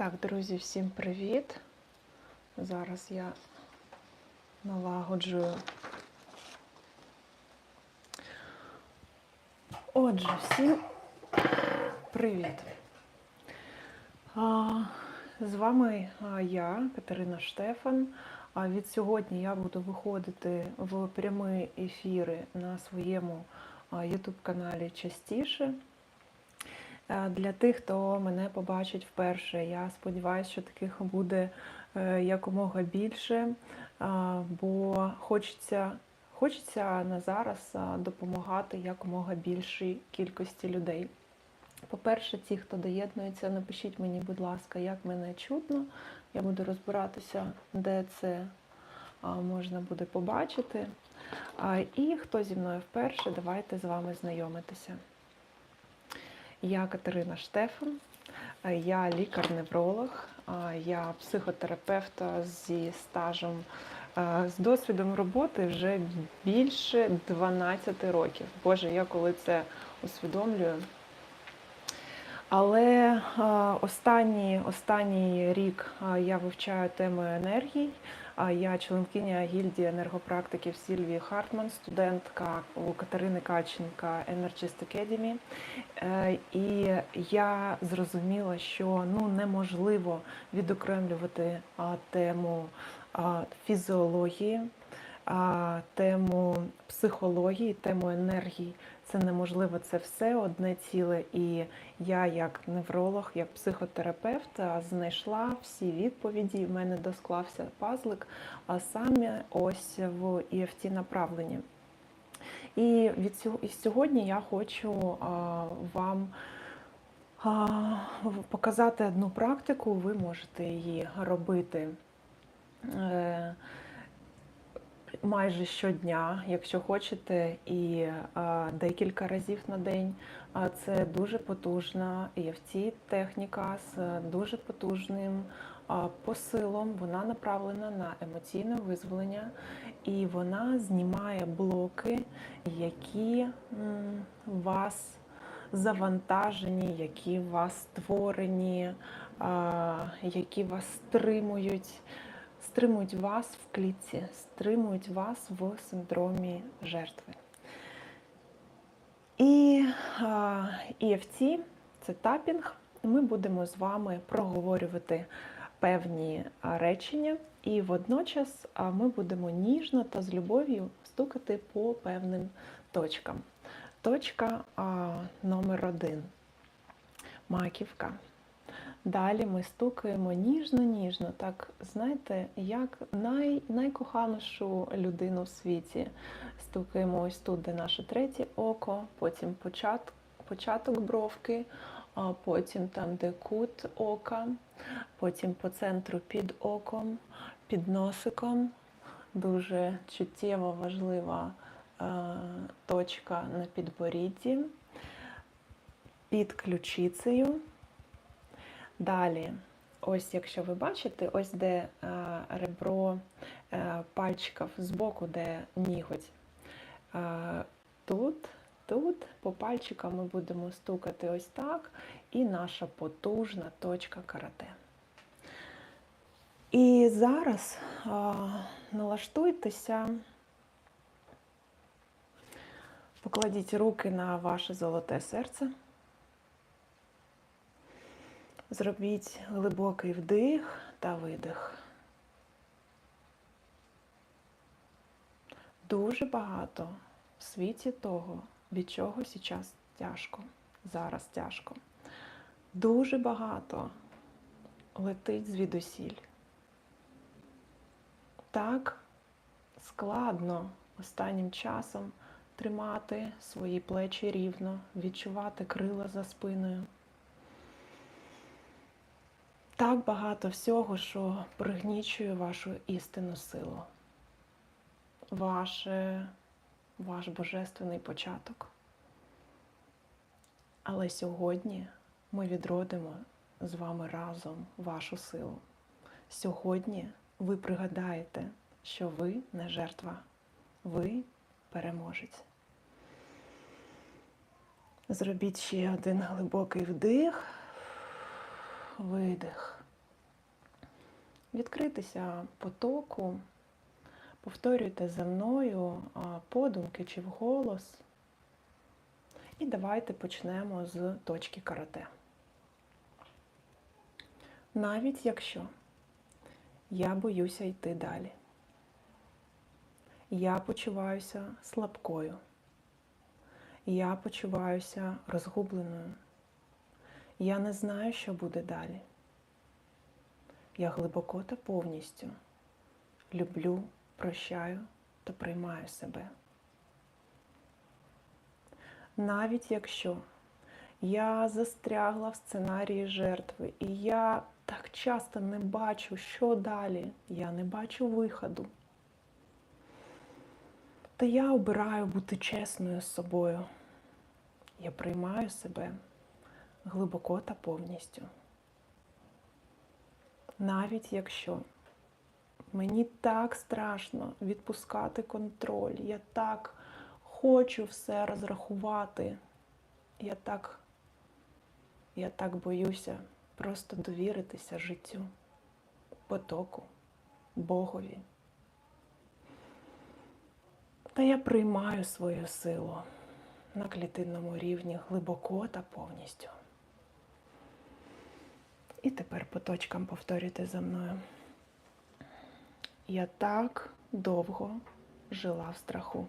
Так, друзі, всім привіт. Зараз я налагоджую. Отже, всім привіт. З вами я, Катерина Штефан. Від сьогодні я буду виходити в прямі ефіри на своєму YouTube каналі частіше. Е, Для тих, хто мене побачить вперше, я сподіваюся, що таких буде е, якомога більше, бо хочеться, хочеться на зараз допомагати якомога більшій кількості людей. По-перше, ті, хто доєднується, напишіть мені, будь ласка, як мене чутно. Я буду розбиратися, де це можна буде побачити. І хто зі мною вперше, давайте з вами знайомитися. Я Катерина Штефан, я лікар-невролог, я психотерапевт зі стажем, з досвідом роботи вже більше 12 років. Боже, я коли це усвідомлюю. Але останній, останній рік я вивчаю тему енергій. А Я членкиня гільдії енергопрактиків Сільвії Хартман, студентка у Катерини Каченка Energist Academy. Е, І я зрозуміла, що ну неможливо відокремлювати тему фізіології, тему психології, тему енергії. Це неможливо, це все одне ціле. І я, як невролог, як психотерапевт, знайшла всі відповіді. В мене досклався пазлик, а саме ось в EFT направленні. І від цього і сьогодні я хочу а, вам показати одну практику. Ви можете її робити. Е, майже щодня, якщо хочете, і декілька разів на день. Це дуже потужна EFT техніка з дуже потужним посилом. Вона направлена на емоційне визволення, і вона знімає блоки, які вас завантажені, які вас створені, які вас стримують стримують вас в клітці, стримують вас в синдромі жертви. І EFT – це тапінг. Ми будемо з вами проговорювати певні речення, і водночас ми будемо ніжно та з любов'ю стукати по певним точкам. Точка номер один маківка. Далі ми стукаємо ніжно-ніжно, так знаєте, як най, найкоханішу людину в світі. Стукаємо ось тут, де наше третє око, потім почат, початок бровки, а потім там, де кут ока, потім по центру під оком, під носиком. Дуже чуттєво важлива е, точка на підборідді, під ключицею. Далі, ось якщо ви бачите, ось де е, ребро е, пальчиків збоку, де ніготь. Е, тут, тут по пальчикам ми будемо стукати ось так, і наша потужна точка карате. І зараз е, налаштуйтеся, покладіть руки на ваше золоте серце. Зробіть глибокий вдих та видих. Дуже багато в світі того, від чого зараз тяжко, зараз тяжко. Дуже багато летить звідусіль. Так складно останнім часом тримати свої плечі рівно, відчувати крила за спиною. Так багато всього, що пригнічує вашу істинну силу, ваше, ваш божественний початок. Але сьогодні ми відродимо з вами разом вашу силу. Сьогодні ви пригадаєте, що ви не жертва, ви переможець. Зробіть ще один глибокий вдих, видих. відкритися потоку, повторюйте за мною подумки чи вголос. І давайте почнемо з точки карате. Навіть якщо я боюся йти далі, я почуваюся слабкою, я почуваюся розгубленою, я не знаю, що буде далі. Я глибоко та повністю люблю, прощаю та приймаю себе. Навіть якщо я застрягла в сценарії жертви, і я так часто не бачу, що далі, я не бачу виходу, то я обираю бути чесною з собою. Я приймаю себе глибоко та повністю. Навіть якщо мені так страшно відпускати контроль, я так хочу все розрахувати, я так, я так боюся просто довіритися життю, потоку, Богові. Та я приймаю свою силу на клітинному рівні глибоко та повністю. І тепер по точкам повторюйте за мною. Я так довго жила в страху.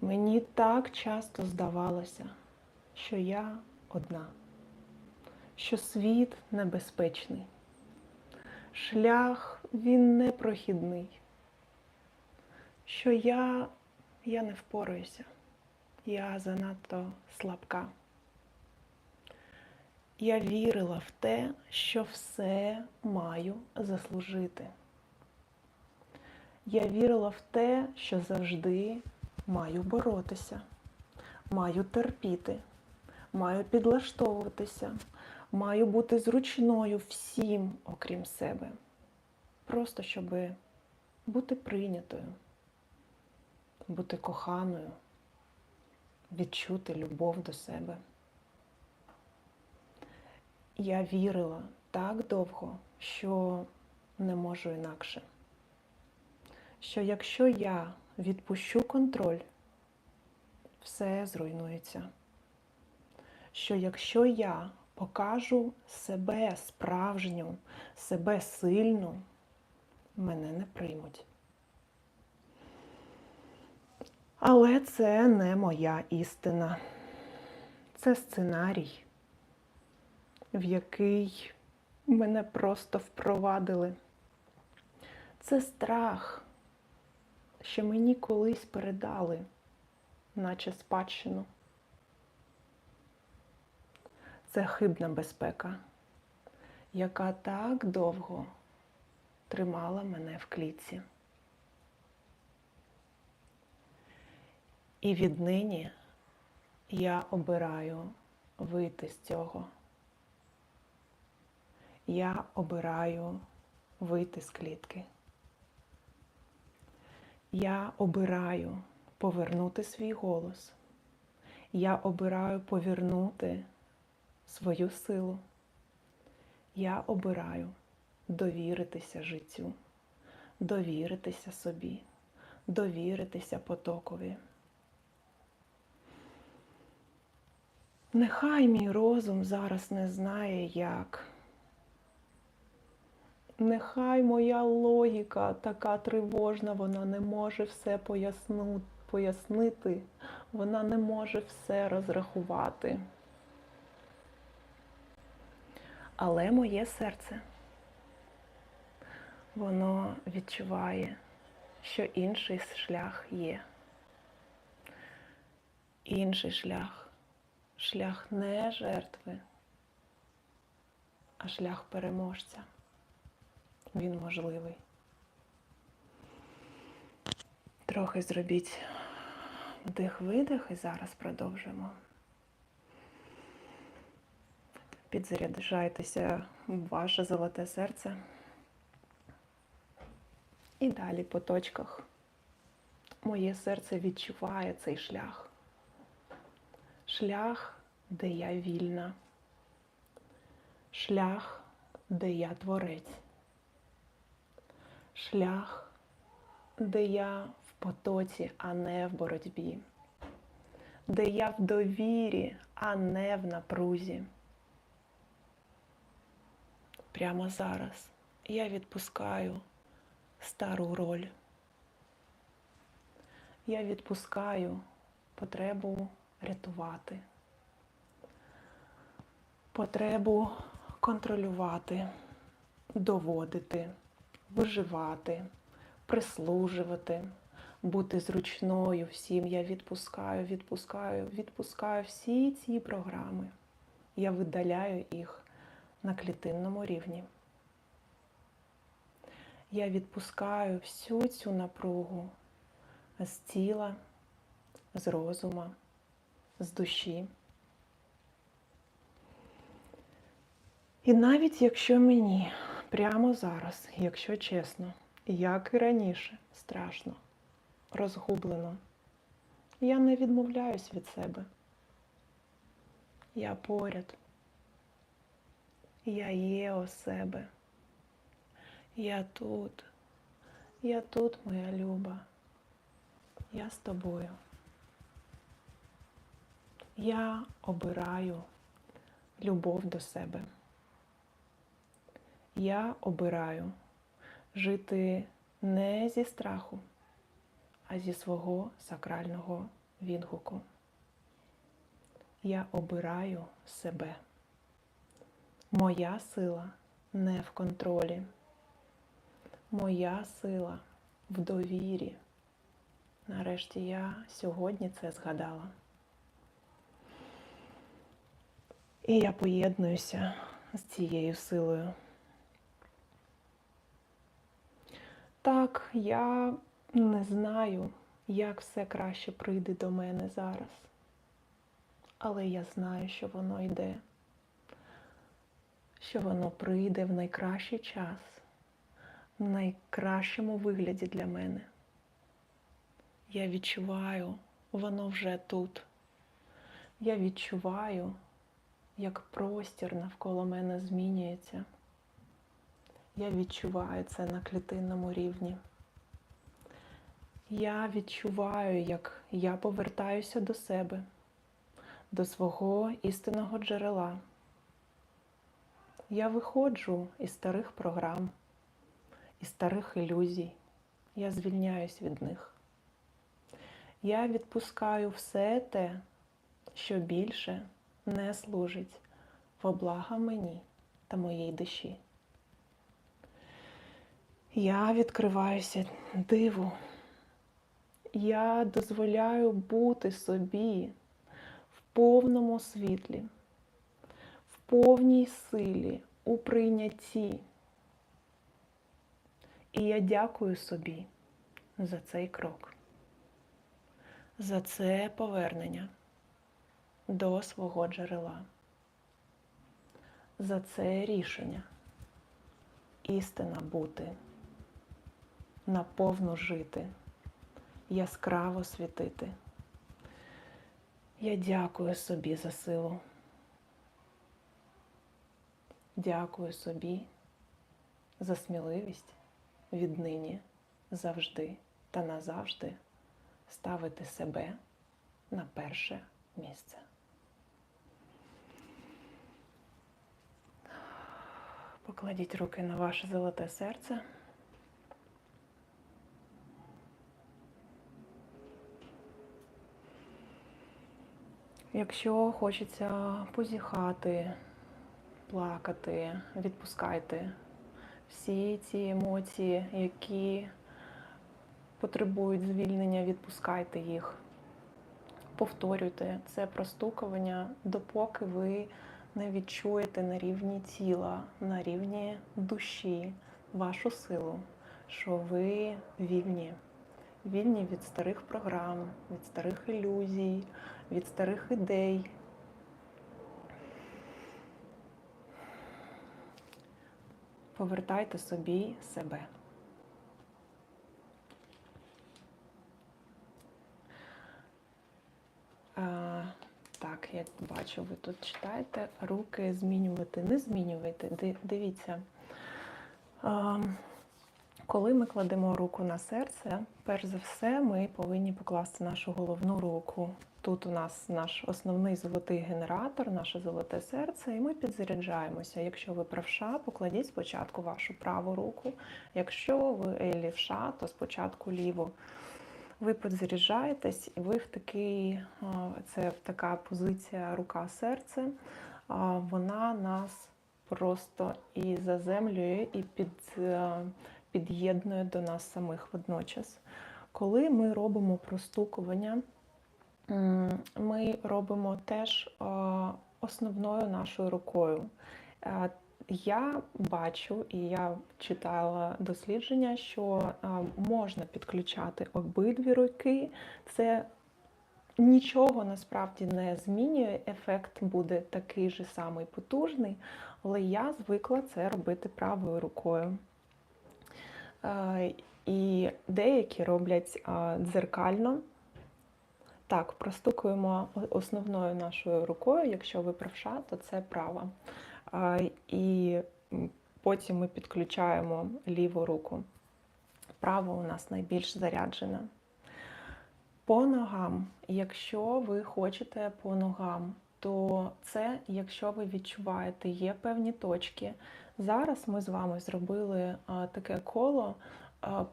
Мені так часто здавалося, що я одна, що світ небезпечний, шлях він непрохідний, що я, я не впораюся, я занадто слабка. Я вірила в те, що все маю заслужити. Я вірила в те, що завжди маю боротися, маю терпіти, маю підлаштовуватися, маю бути зручною всім, окрім себе. Просто щоб бути прийнятою, бути коханою, відчути любов до себе. Я вірила так довго, що не можу інакше. Що якщо я відпущу контроль, все зруйнується. Що якщо я покажу себе справжню, себе сильну, мене не приймуть. Але це не моя істина. Це сценарій в який мене просто впровадили. Це страх, що мені колись передали, наче спадщину. Це хибна безпека, яка так довго тримала мене в клітці. І віднині я обираю вийти з цього я обираю вийти з клітки. Я обираю повернути свій голос. Я обираю повернути свою силу. Я обираю довіритися життю, довіритися собі, довіритися потокові. Нехай мій розум зараз не знає, як. Нехай моя логіка така тривожна, вона не може все поясну, пояснити, вона не може все розрахувати. Але моє серце, воно відчуває, що інший шлях є. Інший шлях, шлях не жертви, а шлях переможця він можливий. Трохи зробіть вдих-видих і зараз продовжимо. Підзаряджайтеся ваше золоте серце. І далі по точках. Моє серце відчуває цей шлях. Шлях, де я вільна. Шлях, де я творець, шлях, де я в потоці, а не в боротьбі, де я в довірі, а не в напрузі. Прямо зараз я відпускаю стару роль. Я відпускаю потребу рятувати, потребу контролювати, доводити, виживати, прислужувати, бути зручною всім. Я відпускаю, відпускаю, відпускаю всі ці програми. Я видаляю їх на клітинному рівні. Я відпускаю всю цю напругу з тіла, з розума, з душі. І навіть якщо мені прямо зараз, якщо чесно, як і раніше, страшно, розгублено, я не відмовляюсь від себе. Я поряд. Я є у себе. Я тут. Я тут, моя люба. Я з тобою. Я обираю любов до себе. Я обираю жити не зі страху, а зі свого сакрального відгуку. Я обираю себе. Моя сила не в контролі. Моя сила в довірі. Нарешті я сьогодні це згадала. І я поєднуюся з цією силою. Так, я не знаю, як все краще прийде до мене зараз. Але я знаю, що воно йде, що воно прийде в найкращий час, в найкращому вигляді для мене. Я відчуваю, воно вже тут. Я відчуваю, як простір навколо мене змінюється. Я відчуваю це на клітинному рівні. Я відчуваю, як я повертаюся до себе, до свого істинного джерела. Я виходжу із старих програм, із старих ілюзій. Я звільняюсь від них. Я відпускаю все те, що більше не служить во блага мені та моїй душі. Я відкриваюся диву. Я дозволяю бути собі в повному світлі, в повній силі, у прийнятті. І я дякую собі за цей крок, за це повернення до свого джерела, за це рішення істина бути наповну жити, яскраво світити. Я дякую собі за силу. Дякую собі за сміливість віднині завжди та назавжди ставити себе на перше місце. Покладіть руки на ваше золоте серце. Якщо хочеться позіхати, плакати, відпускайте всі ці емоції, які потребують звільнення, відпускайте їх. Повторюйте це простукування, допоки ви не відчуєте на рівні тіла, на рівні душі вашу силу, що ви вільні. Вільні від старих програм, від старих ілюзій, від старих ідей. Повертайте собі себе. А, так, я бачу, ви тут читаєте, руки змінювати, не змінювайте. Ди- Дивіться. А, Коли ми кладемо руку на серце, перш за все, ми повинні покласти нашу головну руку. Тут у нас наш основний золотий генератор, наше золоте серце, і ми підзаряджаємося. Якщо ви правша, покладіть спочатку вашу праву руку. Якщо ви лівша, то спочатку ліву. Ви підзаряджаєтесь, і ви в такий, це така позиція рука-серце. Вона нас просто і заземлює, і під, е, під'єднує до нас самих водночас. Коли ми робимо простукування, ми робимо теж основною нашою рукою. Я бачу і я читала дослідження, що можна підключати обидві руки. Це нічого насправді не змінює. Ефект буде такий же самий потужний, але я звикла це робити правою рукою. І деякі роблять дзеркально. Так, простукуємо основною нашою рукою. Якщо ви правша, то це права. І потім ми підключаємо ліву руку. Права у нас найбільш заряджена. По ногам, якщо ви хочете по ногам, то це, якщо ви відчуваєте, є певні точки. Зараз ми з вами зробили таке коло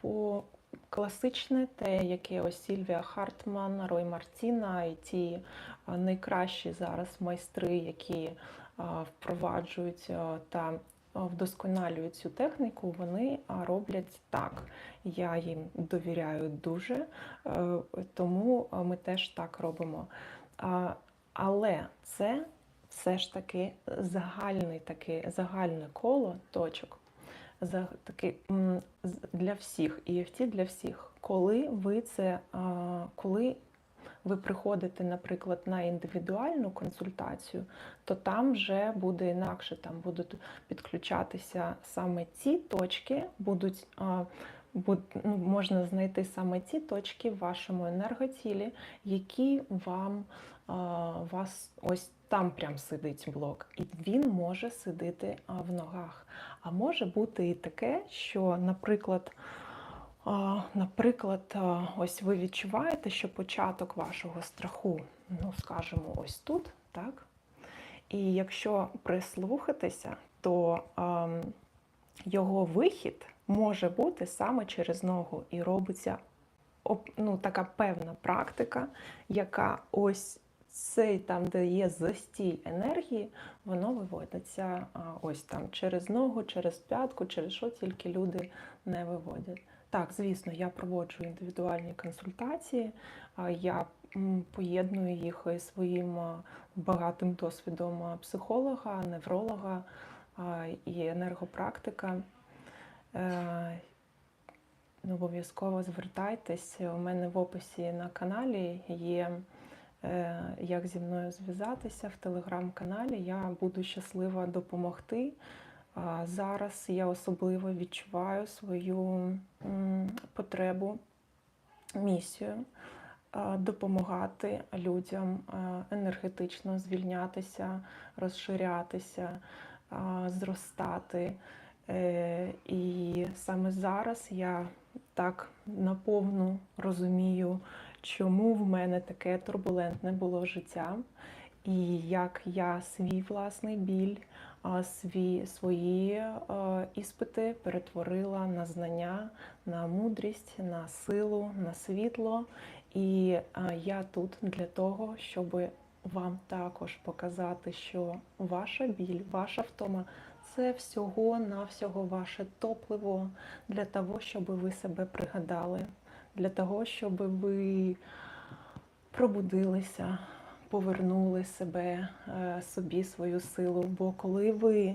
по класичне, те, яке ось Сільвія Хартман, Рой Мартіна і ті найкращі зараз майстри, які впроваджують та вдосконалюють цю техніку, вони роблять так. Я їм довіряю дуже, е, тому ми теж так робимо. Але це все ж таки загальний таке, загальне коло точок. За таки для всіх, EFT для всіх. Коли ви це, коли ви приходите, наприклад, на індивідуальну консультацію, то там вже буде інакше, там будуть підключатися саме ці точки, будуть буд- ну, можна знайти саме ті точки в вашому енерготілі, які вам а, вас ось там прям сидить блок, і він може сидіти в ногах. А може бути і таке, що, наприклад, Наприклад, ось ви відчуваєте, що початок вашого страху, ну скажімо, ось тут, так? І якщо прислухатися, то його вихід може бути саме через ногу і робиться ну, така певна практика, яка ось цей там, де є застій енергії, воно виводиться ось там через ногу, через п'ятку, через що тільки люди не виводять. Так, звісно, я проводжу індивідуальні консультації, я поєдную їх із своїм багатим досвідом психолога, невролога і енергопрактика. Е, ну, Обов'язково звертайтесь. У мене в описі на каналі є як зі мною зв'язатися в телеграм-каналі. Я буду щаслива допомогти. Зараз я особливо відчуваю свою потребу, місію допомагати людям енергетично звільнятися, розширятися, зростати. Е, І саме зараз я так наповну розумію, чому в мене таке турбулентне було життя, і як я свій власний біль, свій, свої іспити перетворила на знання, на мудрість, на силу, на світло. І я тут для того, щоб вам також показати, що ваша біль, ваша втома це всього навсього ваше топливо для того, щоб ви себе пригадали, для того, щоб ви пробудилися, повернули себе, е, собі свою силу. Бо коли ви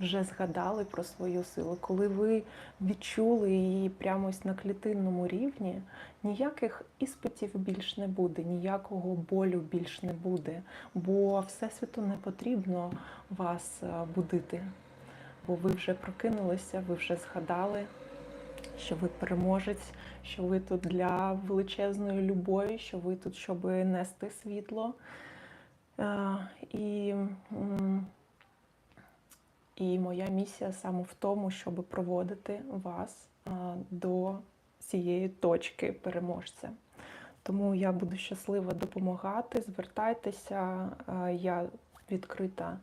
вже згадали про свою силу, коли ви відчули її прямо на клітинному рівні, ніяких іспитів більш не буде, ніякого болю більш не буде, бо Всесвіту не потрібно вас е, будити, бо ви вже прокинулися, ви вже згадали, що ви переможець, що ви тут для величезної любові, що ви тут, щоб нести світло. Е, І, і моя місія саме в тому, щоб проводити вас е, до цієї точки переможця. Тому я буду щаслива допомагати. Звертайтеся, е, я відкрита,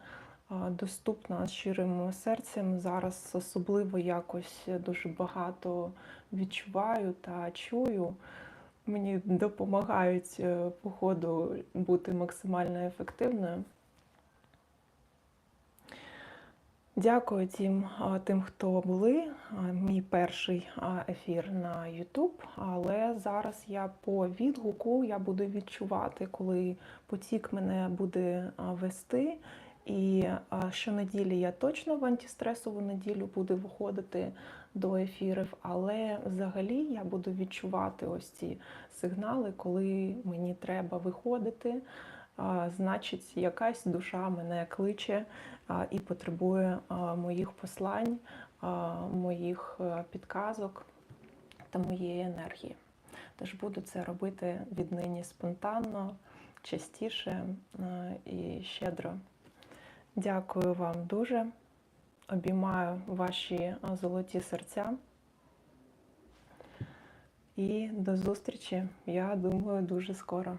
доступна щирим серцем. Зараз особливо якось дуже багато відчуваю та чую. Мені допомагають е, по ходу бути максимально ефективною. Дякую тим, тим, хто були. Мій перший ефір на YouTube, але зараз я по відгуку я буду відчувати, коли потік мене буде вести. І щонеділі я точно в антистресову неділю буду виходити до ефірів, але взагалі я буду відчувати ось ці сигнали, коли мені треба виходити. Значить, якась душа мене кличе і потребує моїх послань, моїх е, підказок та моєї енергії. Тож буду це робити віднині спонтанно, частіше е, і щедро. Дякую вам дуже. Обіймаю ваші золоті серця. І до зустрічі, я думаю, дуже скоро.